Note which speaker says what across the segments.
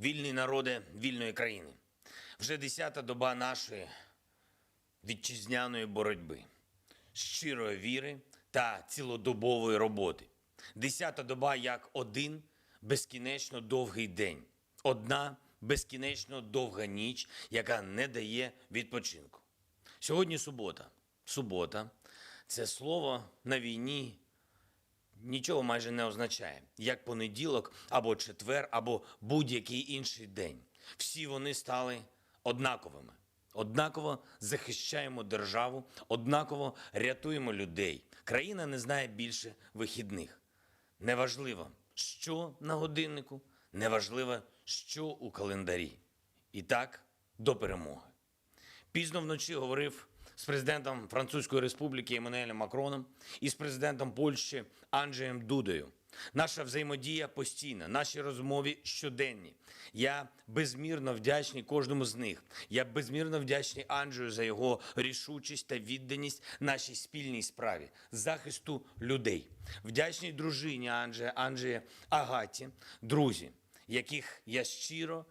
Speaker 1: вільні народи вільної країни. Вже десята доба нашої вітчизняної боротьби, щирої віри та цілодобової роботи. Десята доба як один безкінечно довгий день, одна безкінечно довга ніч, яка не дає відпочинку. Сьогодні субота. Субота це слово на війні нічого майже не означає, як понеділок або четвер, або будь-який інший день. Всі вони стали однаковими. Однаково захищаємо державу, однаково рятуємо людей. Країна не знає більше вихідних. Неважливо, що на годиннику, неважливо, що у календарі. І так до перемоги. Пізно вночі говорив з президентом Французької Республіки Еммануелем Макроном і з президентом Польщі Анджеєм Дудою. Наша взаємодія постійна, наші розмови щоденні. Я безмірно вдячний кожному з них. Я безмірно вдячний Анджею за його рішучість та відданість нашій спільній справі захисту людей. Вдячний дружині Анджея, Анджея Агаті, друзі, яких я щиро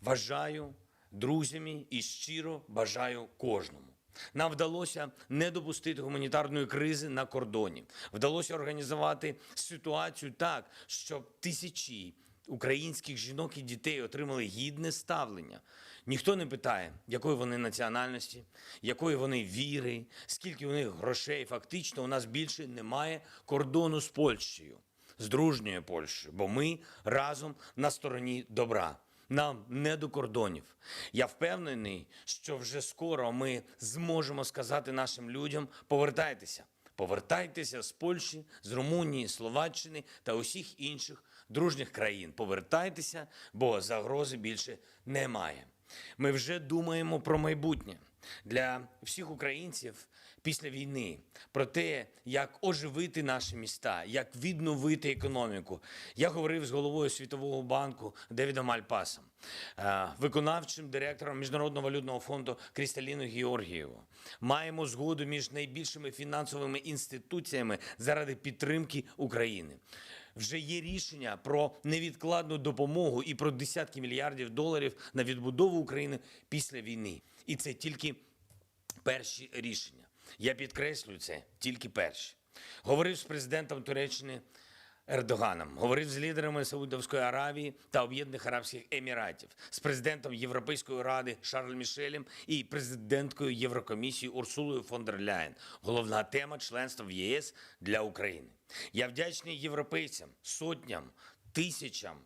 Speaker 1: вважаю друзями і щиро бажаю кожному. Нам вдалося не допустити гуманітарної кризи на кордоні. Вдалося організувати ситуацію так, щоб тисячі українських жінок і дітей отримали гідне ставлення. Ніхто не питає, якої вони національності, якої вони віри, скільки у них грошей. Фактично, у нас більше немає кордону з Польщею, з дружньою Польщею, бо ми разом на стороні добра. Нам не до кордонів. Я впевнений, що вже скоро ми зможемо сказати нашим людям: повертайтеся, повертайтеся з Польщі, з Румунії, Словаччини та усіх інших дружніх країн. Повертайтеся, бо загрози більше немає. Ми вже думаємо про майбутнє для всіх українців після війни, про те, як оживити наші міста, як відновити економіку. Я говорив з головою Світового банку Девідом Мальпасом, е, виконавчим директором Міжнародного валютного фонду Крісталіною Георгієвою. Маємо згоду між найбільшими фінансовими інституціями заради підтримки України. Вже є рішення про невідкладну допомогу і про десятки мільярдів доларів на відбудову України після війни. І це тільки перші рішення. Я підкреслюю це тільки перші. Говорив з президентом Туреччини Ердоганом, говорив з лідерами Саудовської Аравії та Об'єднаних Арабських Еміратів, з президентом Європейської ради Шарль Мішелем і президенткою Єврокомісії Урсулою фон дер Ляєн. Головна тема членства в ЄС для України. Я вдячний європейцям, сотням, тисячам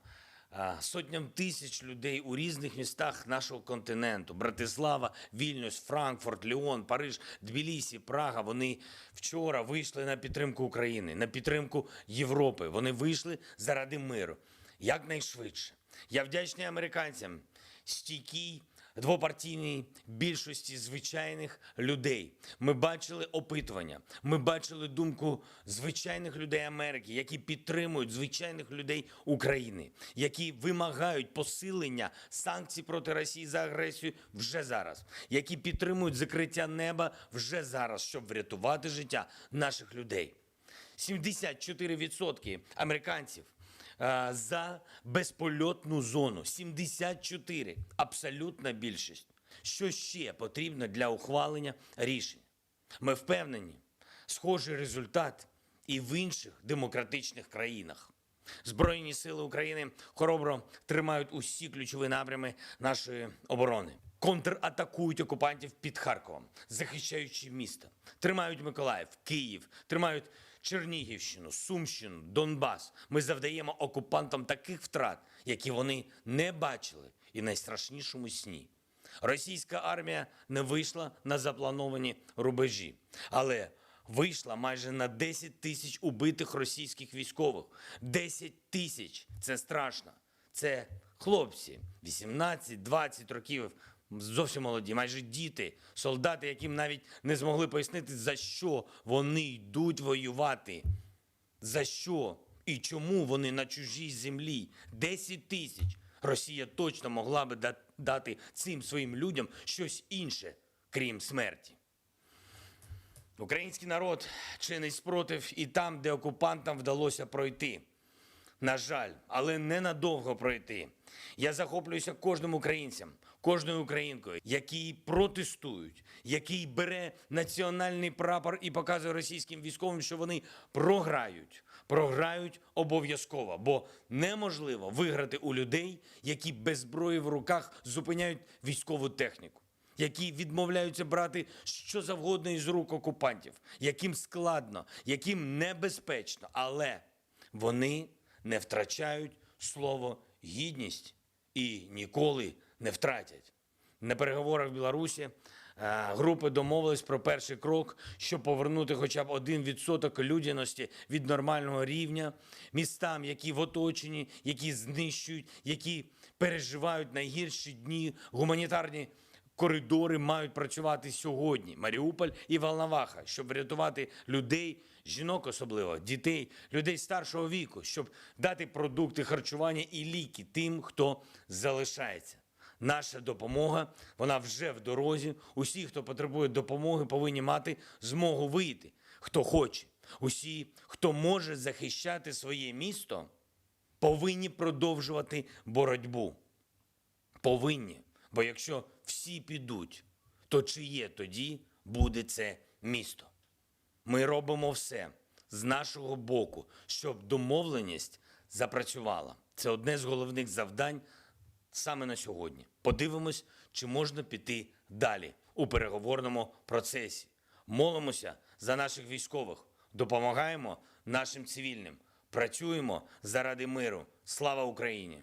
Speaker 1: сотням тисяч людей у різних містах нашого континенту: Братислава, Вільнюс, Франкфурт, Ліон, Париж, Тбілісі, Прага. Вони вчора вийшли на підтримку України, на підтримку Європи. Вони вийшли заради миру якнайшвидше. Я вдячний американцям, стійкій двопартійній більшості звичайних людей. Ми бачили опитування, ми бачили думку звичайних людей Америки, які підтримують звичайних людей України, які вимагають посилення санкцій проти Росії за агресію вже зараз, які підтримують закриття неба вже зараз, щоб врятувати життя наших людей. 74% американців за безпольотну зону. 74 – абсолютна більшість. Що ще потрібно для ухвалення рішень? Ми впевнені, схожий результат і в інших демократичних країнах. Збройні сили України хоробро тримають усі ключові напрями нашої оборони. Контратакують окупантів під Харковом, захищаючи місто. Тримають Миколаїв, Київ, тримають Чернігівщину, Сумщину, Донбас. Ми завдаємо окупантам таких втрат, які вони не бачили і найстрашнішому сні. Російська армія не вийшла на заплановані рубежі, але вийшла майже на 10 тисяч убитих російських військових. 10 тисяч це страшно. Це хлопці 18-20 років, зовсім молоді, майже діти, солдати, яким навіть не змогли пояснити, за що вони йдуть воювати. За що і чому вони на чужій землі? 10 тисяч. Росія точно могла би дати цим своїм людям щось інше, крім смерті. Український народ чинить спротив і там, де окупантам вдалося пройти. на жаль, але ненадовго пройти. Я захоплююся кожним українцем, кожною українкою, які протестують, який бере національний прапор і показує російським військовим, що вони програють. Програють обов'язково, бо неможливо виграти у людей, які без зброї в руках зупиняють військову техніку, які відмовляються брати що завгодно із рук окупантів, яким складно, яким небезпечно, але вони не втрачають слово гідність і ніколи не втратять. На переговорах в Білорусі е, групи домовились про перший крок, щоб повернути хоча б один відсоток людяності від нормального рівня містам, які в оточенні, які знищують, які переживають найгірші дні. Гуманітарні коридори мають працювати сьогодні. Маріуполь і Волноваха, щоб врятувати людей, жінок особливо, дітей, людей старшого віку, щоб дати продукти харчування і ліки тим, хто залишається. Наша допомога, вона вже в дорозі. Усі, хто потребує допомоги, повинні мати змогу вийти. Хто хоче. Усі, хто може захищати своє місто, повинні продовжувати боротьбу. Повинні. Бо якщо всі підуть, то чиє тоді буде це місто? Ми робимо все з нашого боку, щоб домовленість запрацювала. Це одне з головних завдань саме на сьогодні. Подивимось, чи можна піти далі у переговорному процесі. Молимося за наших військових, допомагаємо нашим цивільним, працюємо заради миру. Слава Україні!